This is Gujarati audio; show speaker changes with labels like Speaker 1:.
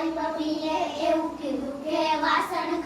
Speaker 1: મારી પપ્પીએ એવું કીધું કે વાસણ